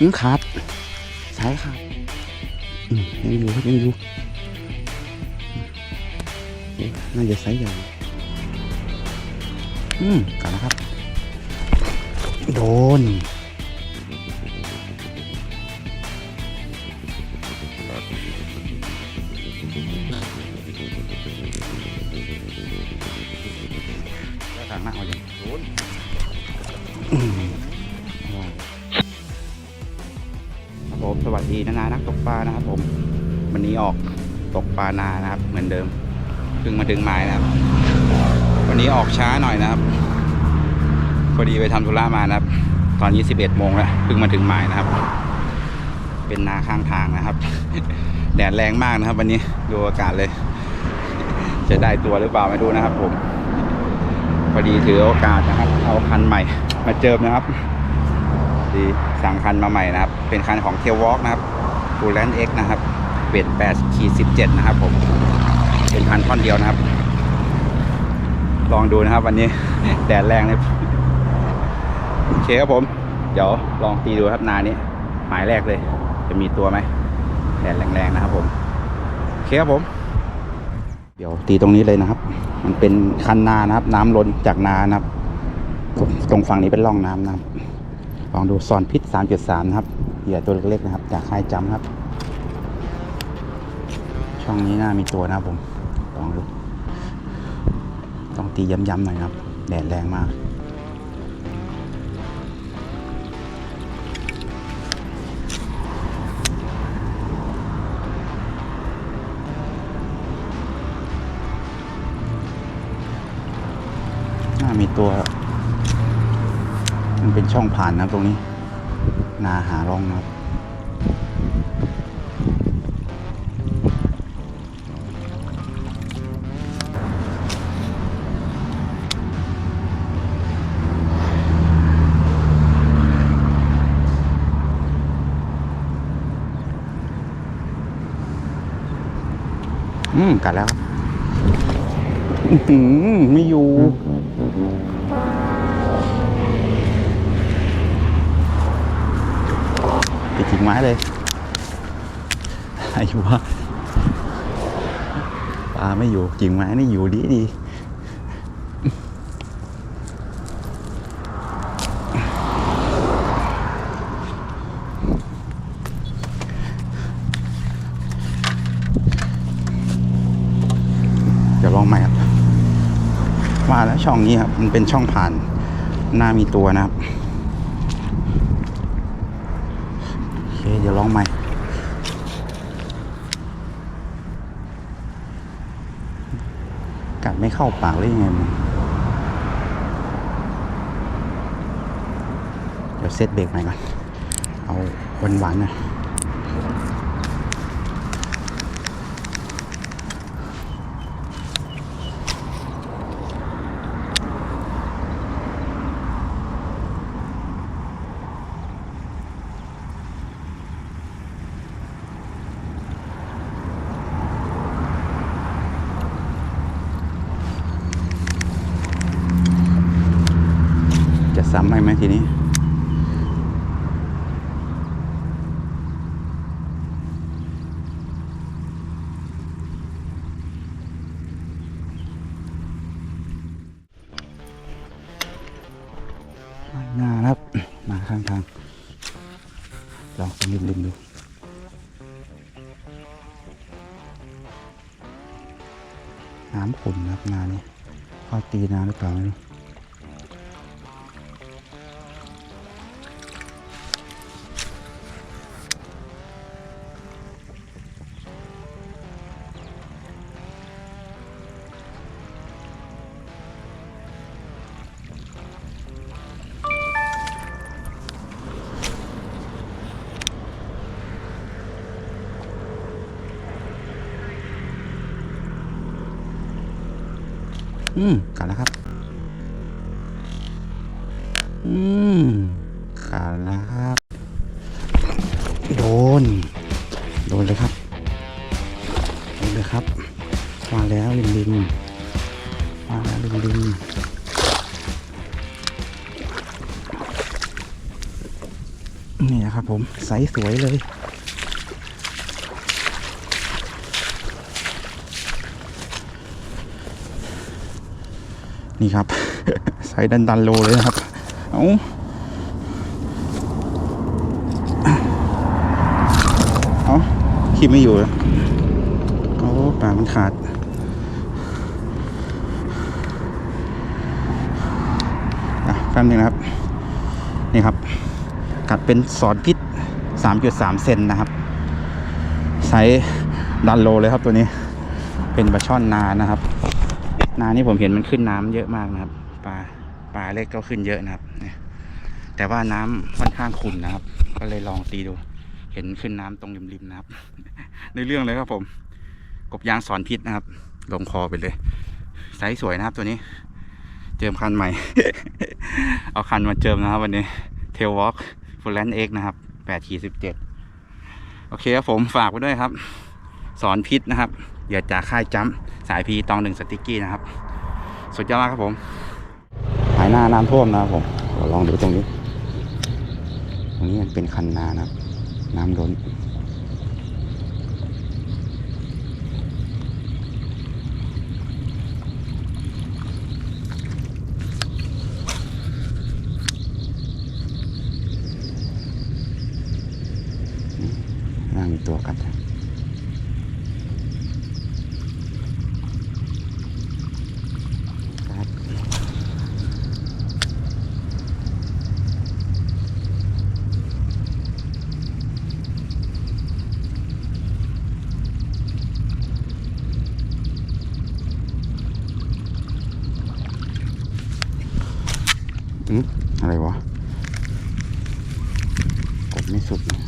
อืมขาดสายขาดอืมยังอยู่ครับยังอยู่น่าจะสายใหญ่อืมกันนะครับ โดน ตกปลานานะครับ เหมือนเดิมเพิ่งมาถึงหมายนะครับ วันนี้ออกช้าหน่อยนะครับพอดีไปทำธุระมานะครับ ตอนนี้11โมงแล้วเพิ่งมาถึงหมายนะครับ เป็นนาข้างทางนะครับ แดดแรงมากนะครับ วันนี้ดูอากาศเลย จะได้ตัวหรือเปล่าไม่รู้นะครับ ผมพอดีถือโอกาสนะครับ เอาคันใหม่ มาเจิมนะครับดีสั่งคันมาใหม่นะครับ เป็นคันของเทลวอล์กนะครับฟูลแลนด์เอ็กนะครับ เวท8ขีด17นะครับ ผมเป็นคันท่อนเดียวนะครับ ลองดูนะครับ วันนี้แดดแรงเลยโอเคครับผม เดี๋ยวลองตีดูครับนานี้หมายแรกเลย จะมีตัวไหมแดดแรงๆนะครับ ผมโอเคครับผม เดี๋ยวตีตรงนี้เลยนะครับ มันเป็นคันนานะครับ น้ำล้นจากนานะครับ ตรงฝั่งนี้เป็นร่องน้ำนะครับลองดูซอนพิษ 3.3 นะครับเหยื่อตัวเล็กๆนะครับ จากค่ายจำครับ ช่องนี้น่ามีตัวนะครับผมลองดู ต้องตีย้ำๆหน่อยครับ แดดแรงมากน่ามีตัว มันเป็นช่องผ่านนะตรงนี้ นาหาร่องนะครับ อืมกัดแล้วครับอื้อหือไม่อยู่ไปทิ้งไม้เลยอะไรวะปลาไม่อยู่กิ่งไม้นี่อยู่ดีดีเดี๋ยวล องใหม่ครับว่าแล้วช่องนี้ครับ มันเป็นช่องผ่านหน้ามีตัวนะครับโอเคเดี๋ยวลองใหม่กัดไม่เข้าปากเลยยังไงมันเดี๋ยวเซตเบรกใหม่ก่อน เอาหวานๆนะซ้ำ ไหมทีนี้ อืมกัดแล้วครับ อืมกัดแล้วครับ โดน โดนเลยครับโดนเลยครับ มาแล้วริมริมมาแล้วริมริมนี่นะครับผมไซส์สวยเลย นี่ครับไซส์ดันดันโลเลยนะครับ เอาเอาขีบไม่อยู่แล้วโอ้ปากมันขาด อะแป๊บนึงนะครับ นี่ครับ กัดเป็นสอนพิษ 3.3 เซนนะครับไซส์ดันโลเลยครับตัวนี้ เป็นปลาช่อนนานะครับ นานี่ผมเห็นมันขึ้นน้ำเยอะมากนะครับ ปลาปลาเล็กก็ขึ้นเยอะนะครับเนี่ยแต่ว่าน้ำค่อนข้างขุ่นนะครับ ก็เลยลองตีดู เห็นขึ้นน้ำตรงริมๆนะครับ ในเรื่องเลยครับผม กบยางสอนพิษนะครับ ลงคอไปเลยไซส์สวยนะครับตัวนี้ เจิมคันใหม่ เอาคันมาเจิมนะครับ วันนี้เทลวอล์กฟูลแลนด์เอ็กนะครับแปดขีดสิบเจ็ดโอเคครับผมฝากไว้ด้วยครับ สอนพิษนะครับ อย่าจากค่ายจัมสายพีตองหนึ่งสติกกี้นะครับ สุดยอดมากครับผมหายหน้าน้ำท่วมนะครับผมลองดูตรงนี้ ตรงนี้มันเป็นคันนานะครับ น้ำล้นน่ามีตัวกัดนะกัดอืมอะไรวะ กดไม่สุดนะ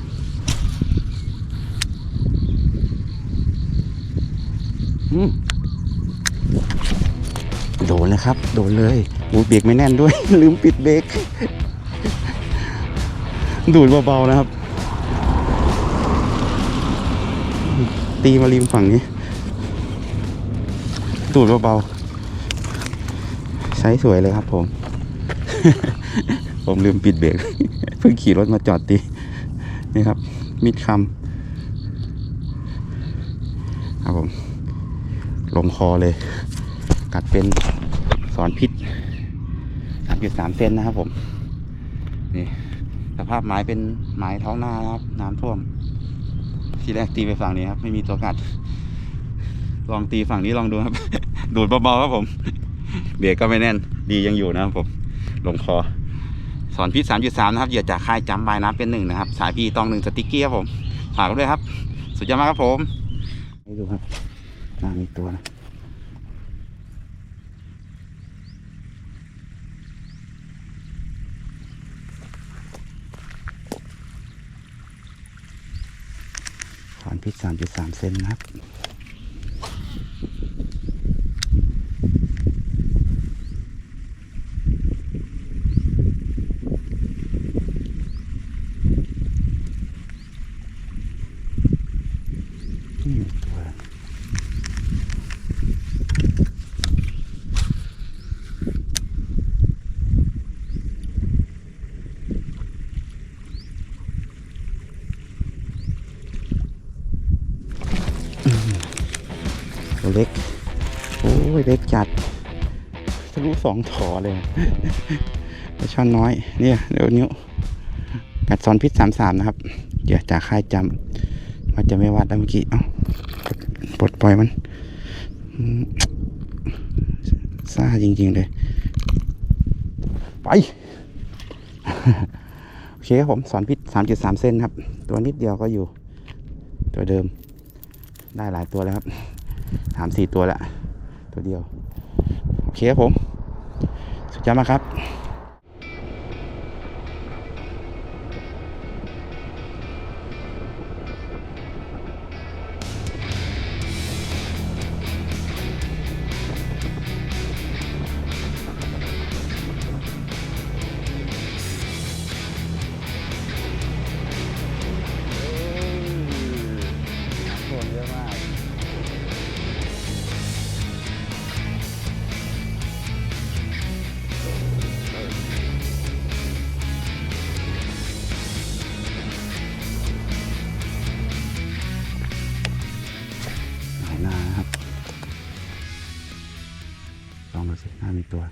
อืม โดนเลยครับ โดนเลยอูเบรกไม่แน่นด้วย ลืมปิดเบรกดูดเบาๆนะครับ ตีมาริมฝั่งนี้ ดูดเบาๆใช้สวยเลยครับผม ผมลืมปิดเบรกเพิ่งขี่รถมาจอดตี นี่ครับ มิดคำครับผม ลงคอเลย กัดเป็น อนพิษ3.3 เซนนะครับผม นี่สภาพไม้เป็นไม้ท้องหน้านะครับ น้ำท่วม ทีแรกตีไปฝั่งนี้ครับ ไม่มีตัวกัด ลองตีฝั่งนี้ลองดูครับ ดูดเบาๆครับผม เบรกก็ไม่แน่น ดียังอยู่นะครับผม ลงคอ สอนพิษ 3.3 นะครับ เหยื่อจากค่ายจำบายน้ำเป็นหนึ่งนะครับ สายพีตองหนึ่งสติ๊กเกี้ครับผม ฝากด้วยครับ สุดยอดมากครับผม ให้ดูครับน่ามีตัวนะ อนพิษ3.3 เซนนะครับนี่ตัว สองถอเลยปลาช่อนน้อย เนี่ยเดี๋ยวนิ้วกัดซอนพิษสามสามนะครับ เดี๋ยวจากค่ายจำมันจะไม่วัดแล้วเมื่อกี้ เอ้าปลดปล่อยมันซ่าจริง ๆ เลย ไป โอเคครับผมสอนพิษสามจุดสามเส้นครับ ตัวนิดเดียวก็อยู่ ตัวเดิม ได้หลายตัวแล้วครับสามสี่ตัวละ ตัวเดียว โอเคครับผม สุดยอดมากครับ มีตัว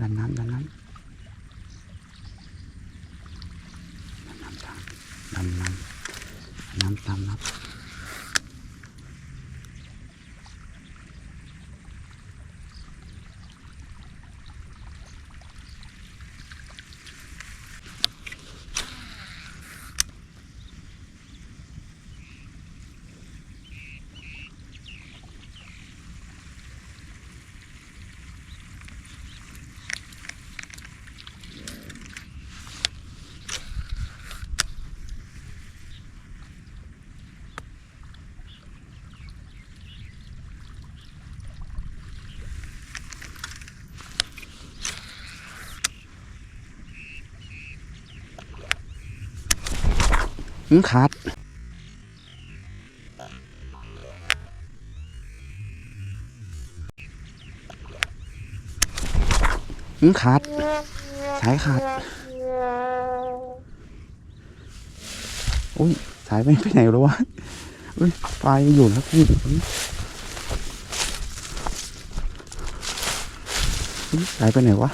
ดันน้ำดันน้ำ ขาดหืมขาด สายขาด อุ้ย สายไปไปไหนแล้ววะ อุ้ยปลายอยู่นะครับพี่อุ๊ยอุ๊ยสายไปไหนวะ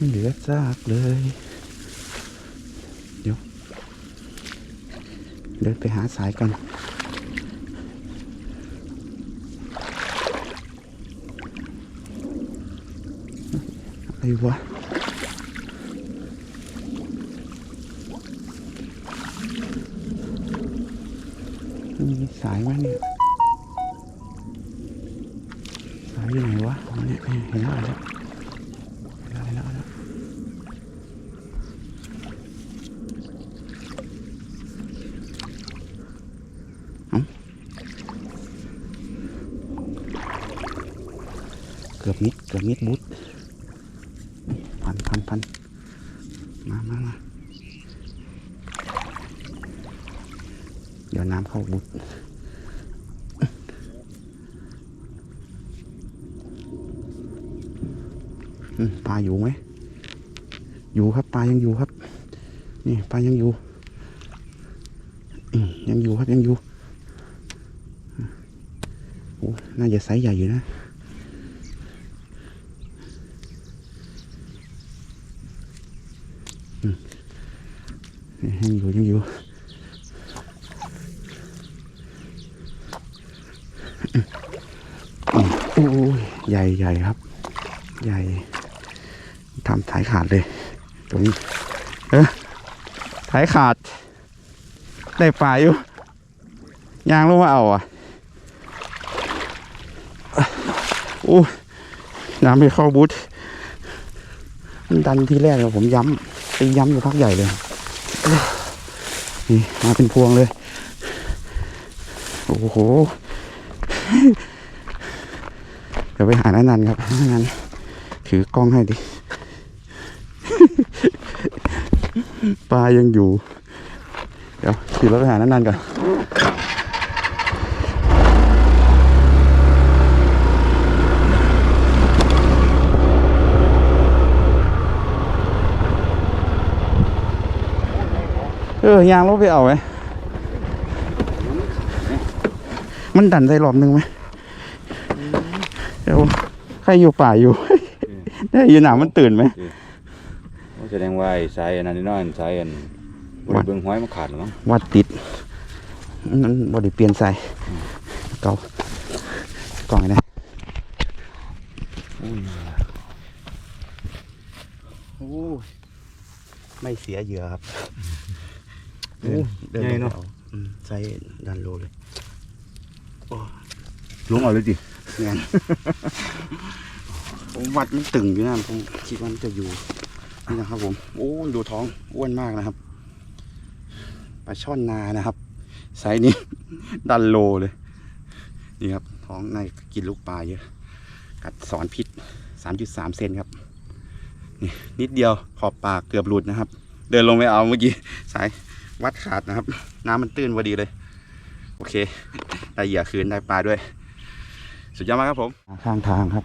ไม่เหลือซากเลย เดี๋ยว เดินไปหาสายกันอะไรวะมีสายไหมเนี่ย สายอยู่ไหนวะอ๋อเนี่ยเห็นแล้วเห็นแล้วเห็นแล้วเห็นแล้วเห็นแล้วเอ้าเกือบมิดเกือบมิดบุ๊ดพันพันพันมามามาเดี๋ยวน้ำเข้าบุ๊ด อยู่ไหม อยู่ครับปลายังอยู่ครับ นี่ปลายังอยู่ยังอยู่ครับยังอยู่โอ้น่าจะไซส์ใหญ่อยู่นะยังอยู่ยังอยู่โอ้ยใหญ่ใหญ่ครับ ใหญ่ ทำสายขาดเลย ตรงนี้ เออสายขาด ได้ปลาอยู่ยางลงมาเอาอะโอ้ยน้ำไม่เข้าบูทมันดันที่แรกเลยผมย้ำไปย้ำอยู่พักใหญ่เลย นี่มาเป็นพวงเลย โอ้โห เดี๋ยวไปหาน้านันครับน้านันถือกล้องให้ดิ ปลายังอยู่ เดี๋ยวขี่รถไปหานันๆก่อนเออยางรถไปเอาไหมมันดันได้รอบนึงไหมเดี๋ยวใครอยู่ป่าอยู่ได้ยินหนามันตื่นไหมโอ้ แสดงว่าไอ้สายอันนั้นนี่น้อยสายอันบวัริดเบิงห้อยมันขาดหรือมั้งวัดติดนั้นบอดีเปลี่ยนใส่เก่ากล่องไอ้นะโอ้ยไม่เสียเหยื่อครับเดินเดินลงไปเอาอืมใส่ดันโลเลยลุงเอาเลยดิงานผมวัดมันตึงอยู่นะผมคิดว่ามันจะอยู่ นี่นะครับผมโอ้ดูท้องอ้วนมากนะครับปลาช่อนนานะครับไซส์นี้ ดันโลเลย นี่ครับ ท้องในกินลูกปลาเยอะ กัดสอนพิษสามจุดสามเซนครับ นี่นิดเดียวขอบปากเกือบหลุดนะครับ เดินลงไปเอาเมื่อกี้ สายวัดขาดนะครับ น้ำมันตื้นพอดีเลย โอเค ได้เหยื่อคืนได้ปลาด้วย สุดยอดมากครับผม ข้างทางครับ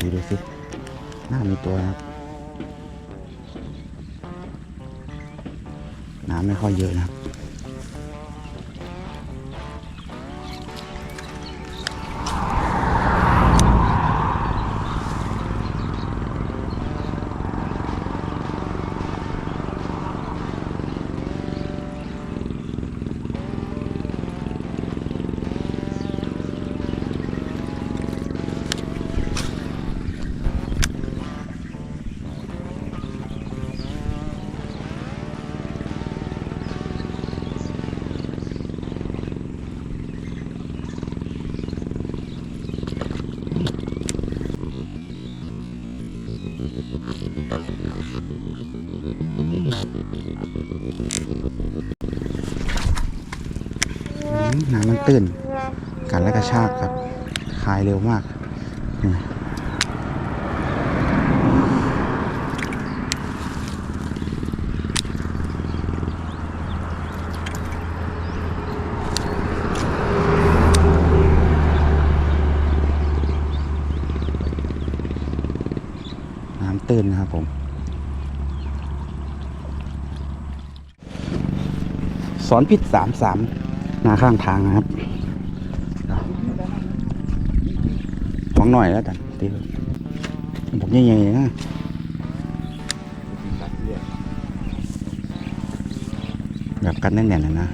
ดูดูสิ น่ามีตัวนะครับน้ำไม่ค่อยเยอะนะครับ ตื้นกันและกระชากครับคลายเร็วมากน้ำตื้นนะครับผมสอนพิษสามสาม นาข้างทางนะครับของหน่อยแล้วกันตีผมยังไงนะแบบกันแน่นๆนะนะ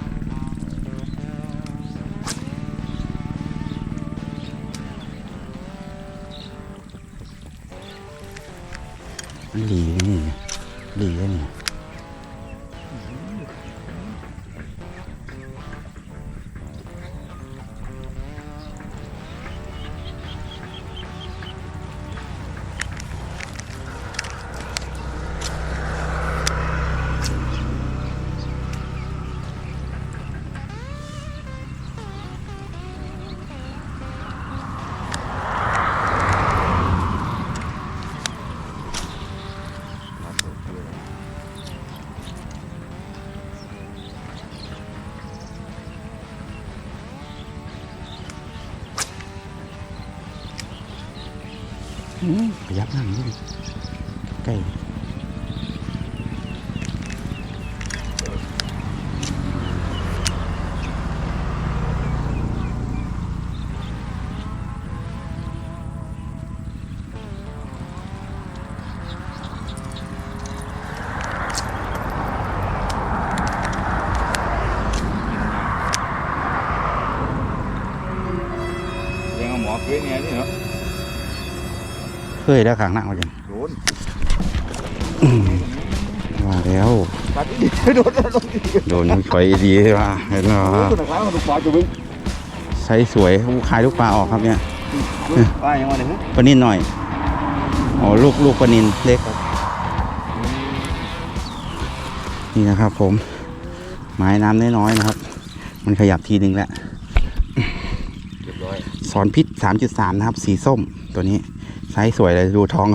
อืมขยับนั่งดิ ยแล้วข้างหน้าเอาจัง đốn ว่าแล้ว bắt đi đốn đốn đốn โดนไฟดีว่าเห็นไหมว่า đốn là khá là đục vào cho mình ใช้สวยคลายลูกปลาออกครับเนี่ย ai nhưng mà này hết ปลานินหน่อยอ๋อลูกลูกปลานินเล็กครับนี่นะครับผม ไม้น้ำน้อยๆนะครับ มันขยับทีนึงแล้ว được rồi สอนพิษ 3.3 นะครับ สีส้มตัวนี้ ไซส์สวยเลยดูท้อง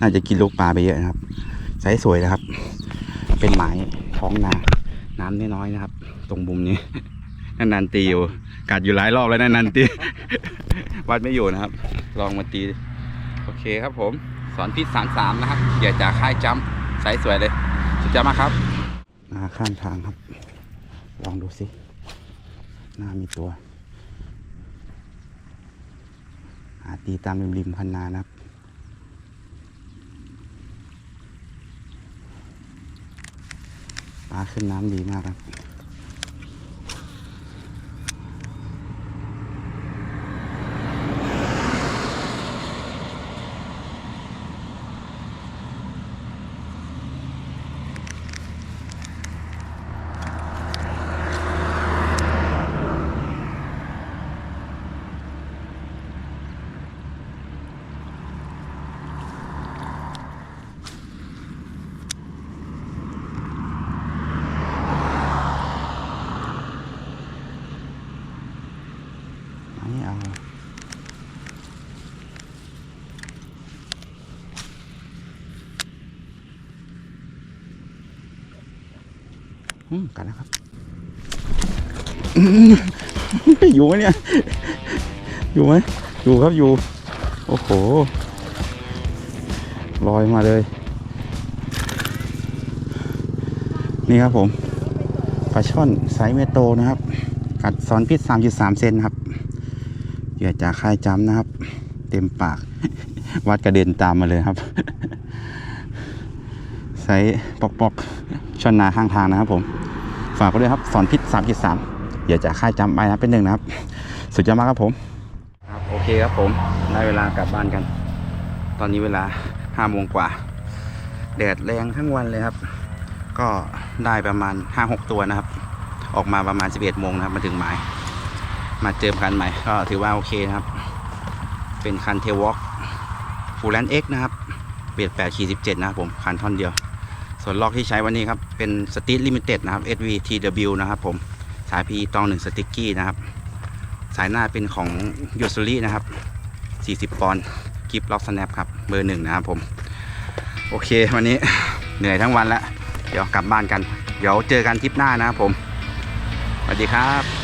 น่าจะกินลูกปลาไปเยอะนะครับ ไซส์สวยนะครับ เป็นหมายท้องนาน้ำน้อยๆนะครับ ตรงมุมนี้นานๆตีอยู่กัดอยู่หลายรอบแล้วนานๆตีวัดไม่อยู่นะครับ ลองมาตี โอเคครับผม สอนพิษ33นะครับอย่าจากค่ายจ้ำไซส์สวยเลยสุดยอดมากครับนาข้างทางครับ ลองดูสิหน้ามีตัว หาตีตามริมริมๆคันนานะครับ ปลาขึ้นน้ำดีมากครับ กันนะครับอยู่ไหมเนี่ย อยู่ไหมอยู่ครับอยู่ โอ้โหลอยมาเลย นี่ครับผมปลาช่อนไซส์เมโตนะครับ กัดซอนพิษ 3.3 เซนครับเหยื่อจากค่ายจำนะครับ เต็มปาก วัดกระเด็นตามมาเลยครับ ไซส์ปอกปอกๆ ช่อนนาข้างทางนะครับผมฝากไว้ด้วยครับสอนพิษ3.3เหยื่อจากค่ายจำไปนะเป็นหนึ่งนะครับ สุดยอดมากครับผมครับโอเคครับผมได้เวลากลับบ้านกัน ตอนนี้เวลา5โมงกว่า แดดแรงทั้งวันเลยครับ ก็ได้ประมาณ5-6ตัวนะครับ ออกมาประมาณ11โมงนะครับมาถึงหมาย มาเจอคันใหม่ก็ถือว่าโอเคนะครับ เป็นคันเทวอล์กฟูลแลนเอ็กนะครับเบียด8ขีด17นะครับผมคันท่อนเดียว ส่วนลอกที่ใช้วันนี้ครับเป็นสติลิมิเต็ดนะครับ SVTW นะครับผมสายพีตองหนึ่งสติกกี้นะครับ สายหน้าเป็นของยูซูรี่นะครับ 40 ปอนด์กิฟล็อกสแนปครับเบอร์หนึ่งนะครับผม โอเควันนี้เหนื่อยทั้งวันแล้ว เดี๋ยวกลับบ้านกัน เดี๋ยวเจอกันทริปหน้านะครับผมสวัสดีครับ